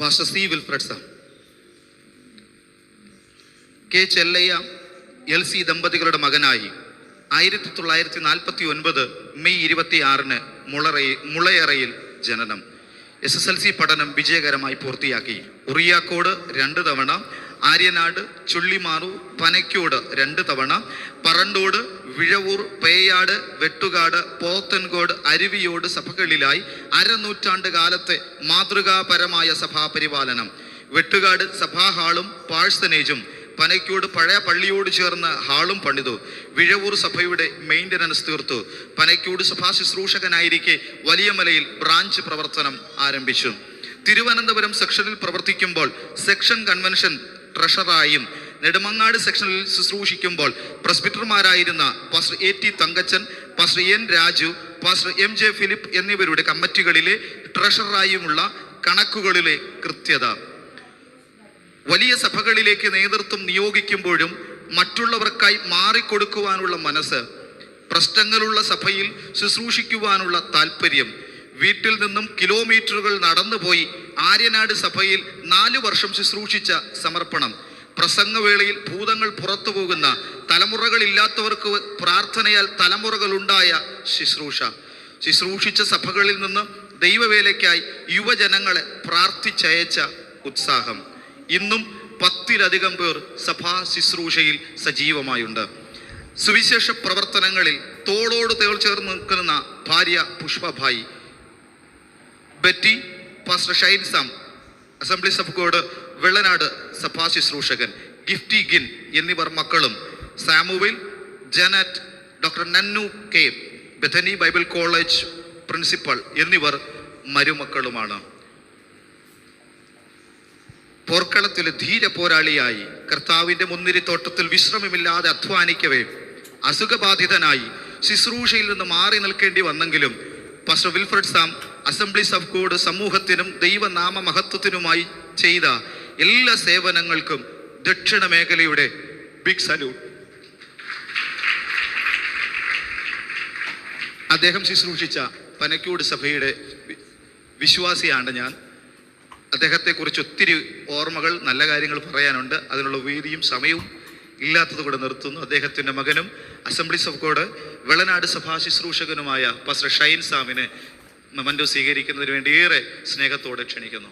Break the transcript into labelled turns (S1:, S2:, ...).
S1: Pastor C Wilfred sir K Chellaiah L C ദമ്പതികളുടെ മകനായി. ആയിരത്തി തൊള്ളായിരത്തി നാൽപ്പത്തി ഒൻപത് മെയ് ഇരുപത്തി ആറിന് മുളറയിൽ മുളയറയിൽ ജനനം. എസ് എസ് എൽ സി പഠനം വിജയകരമായി പൂർത്തിയാക്കി. ഉറിയാക്കോട് രണ്ട് തവണ ആര്യനാട് ചുള്ളിമാറു പനയ്ക്കോട് രണ്ട് തവണ പറണ്ടോട് വിഴവൂർ പേയാട് വെട്ടുകാട് പോത്തൻകോട് അരുവിയോട് സഭകളിലായി അരനൂറ്റാണ്ട് കാലത്തെ മാതൃകാപരമായ സഭാപരിപാലനം വെട്ടുകാട് സഭാഹാളും പാഴ്സനേജും പനയ്ക്കോട് പഴയ പള്ളിയോട് ചേർന്ന ഹാളും പണിതു. വിഴവൂർ സഭയുടെ മെയിന്റനൻസ് തീർത്തു. പനയ്ക്കോട് സഭാ ശുശ്രൂഷകനായിരിക്കെ വലിയ മലയിൽ ബ്രാഞ്ച് പ്രവർത്തനം ആരംഭിച്ചു. തിരുവനന്തപുരം സെക്ഷനിൽ പ്രവർത്തിക്കുമ്പോൾ സെക്ഷൻ കൺവെൻഷൻ ട്രഷറായും നെടുമങ്ങാട് സെക്ഷനിൽ ശുശ്രൂഷിക്കുമ്പോൾ പ്രസ്ബിറ്റർമാരായിരുന്ന pastor A T Thankachan pastor N Raju pastor M J Philip എന്നിവരുടെ കമ്മിറ്റികളിലെ ട്രഷറായുമുള്ള കണക്കുകളിലെ കൃത്യത. വലിയ സഭകളിലേക്ക് നേതൃത്വം നിയോഗിക്കുമ്പോഴും മറ്റുള്ളവർക്കായി മാറിക്കൊടുക്കുവാനുള്ള മനസ്സ് പ്രശ്നങ്ങളുള്ള സഭയിൽ ശുശ്രൂഷിക്കുവാനുള്ള താല്പര്യം വീട്ടിൽ നിന്നും കിലോമീറ്ററുകൾ നടന്നുപോയി ആര്യനാട് സഭയിൽ നാലു വർഷം ശുശ്രൂഷിച്ച സമർപ്പണം. പ്രസംഗവേളയിൽ ഭൂതങ്ങൾ പുറത്തു പോകുന്ന തലമുറകളില്ലാത്തവർക്ക് പ്രാർത്ഥനയാൽ തലമുറകളുണ്ടായ ശുശ്രൂഷ. ശുശ്രൂഷിച്ച സഭകളിൽ നിന്ന് ദൈവവേലയ്ക്കായി യുവജനങ്ങളെ പ്രാർത്ഥിച്ചയച്ച ഉത്സാഹം. ഇന്നും പത്തിലധികം പേർ സഭാ ശുശ്രൂഷയിൽ സജീവമായുണ്ട്. സുവിശേഷ പ്രവർത്തനങ്ങളിൽ തോളോട് തേൾ ചേർന്ന് നിൽക്കുന്ന ഭാര്യ Pushpabai Betty pastor Shine Sam Assemblies of God Vellanad സഭാ ശുശ്രൂഷകൻ ഗിഫ്റ്റി ഗിൻ എന്നിവർ മക്കളും സാമുവിൽ ജനറ്റ് ഡോക്ടർ നന്നു K Bethany Bible College principal എന്നിവർ മരുമക്കളുമാണ്. പോർക്കളത്തിലെ ധീര പോരാളിയായി കർത്താവിന്റെ മുൻനിരിത്തോട്ടത്തിൽ വിശ്രമമില്ലാതെ അധ്വാനിക്കവേ അസുഖബാധിതനായി ശുശ്രൂഷയിൽ നിന്ന് മാറി നിൽക്കേണ്ടി വന്നെങ്കിലും pastor Wilfred Sam Assemblies of God സമൂഹത്തിനും ദൈവനാമ മഹത്വത്തിനുമായി ചെയ്ത എല്ലാ സേവനങ്ങൾക്കും ദക്ഷിണ മേഖലയുടെ ബിഗ് സല്യൂട്ട് അദ്ദേഹം ശുശ്രൂഷിച്ച പനക്കൂട് സഭയുടെ വിശ്വാസിയാണ് ഞാൻ. അദ്ദേഹത്തെക്കുറിച്ച് ഒത്തിരി ഓർമ്മകൾ നല്ല കാര്യങ്ങൾ പറയാനുണ്ട്. അതിനുള്ള വേദിയും സമയവും ഇല്ലാത്തത് കൂടെ നിർത്തുന്നു. അദ്ദേഹത്തിന്റെ മകനും അസംബ്ലീസ് ഓഫ് ഗോഡ് വെളനാട് സഭാ ശുശ്രൂഷകനുമായ പാസ്റ്റർ ഷൈൻ സാമിനെ മൻഡു സ്വീകരിക്കുന്നതിന് വേണ്ടി ഏറെ സ്നേഹത്തോടെ ക്ഷണിക്കുന്നു.